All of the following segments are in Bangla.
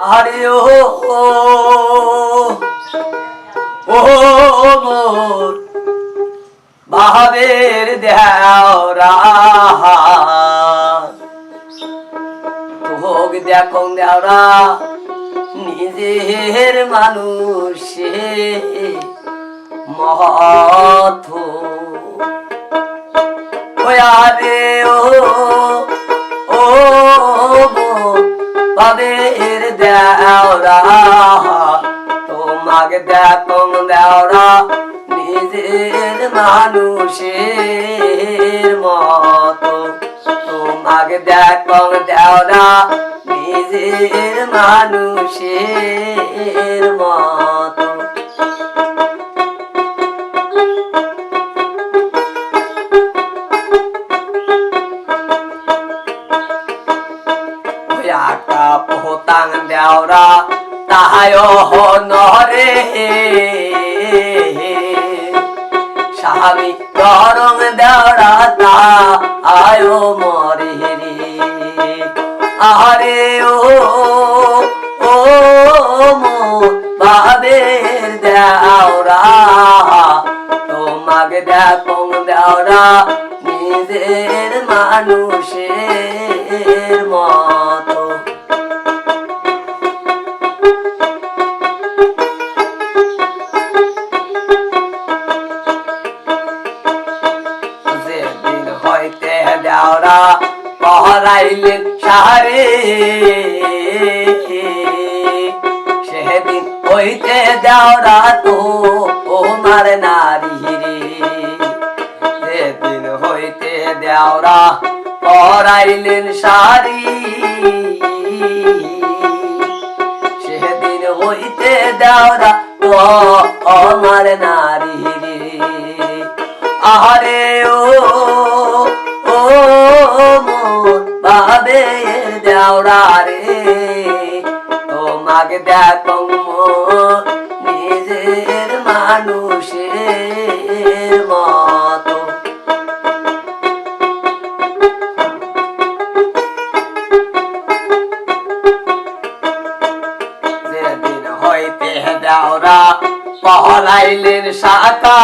আরে ও ও মোর বাহাবের দেওরা তোক দেখো দেওরা নিজের মানুষে মহৎ ওয়ারে ও ও বাবের দেওরা তোমাকে দেখো দেওরা নিজের মানুষের মতো। তোমাকে দেখো দেওরা নিজের মানুষের মতো। পোতাং তাহায় নরে স্বামী গরম দেওরা তা আয় মরে রে আরে ও ও মো বাবের দেওরা, তোমাকে দেখো দেওরা নিজের মানুষের পহরাইলেন সারে সেদিন হইতে দেওরা তো ওমার নারী রে। যেদিন হইতে দেওরা পরাইলেন সারি সেদিন হইতে নারী রে। আরে বাবের দেওরা রে তোমাকে দেখো নিজের মানুষের মতো। যেদিন হইতে দেওরা পহলাইলেন সাকা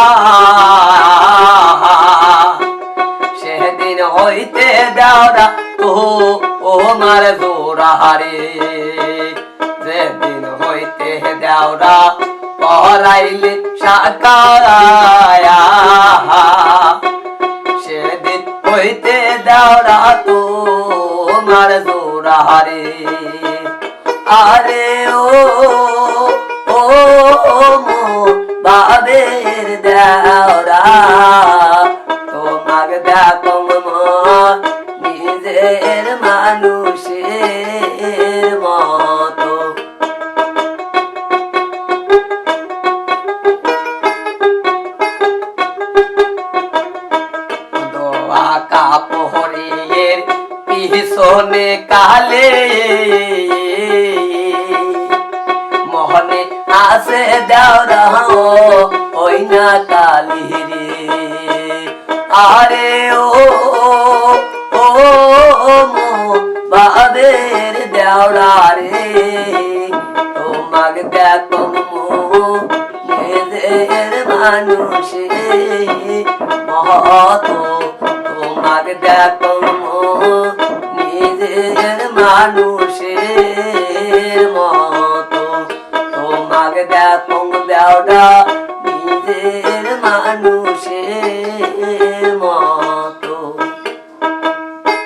সেদিন হইতে দেওরা তো ও মার দোরাহারে যেদিন হইতে দেওরা পহলাইলেন সাকা সেদিন হইতে দেওরা তো মার দোরাহারে আরে ও ও বাবের দেওরা। তোমাকে দেখো নিজের দোয়া পিছনে কালে। মোহনে আসে দেওরা ওই না কালি রে আরে ও ও বাবের দেওরা রে। তোমাকে দেখো মানুষে। মহত আমাকে দেখো নিজের মানুষের মতো। তোমাকে দেখো দেওয়া নিজের মানুষের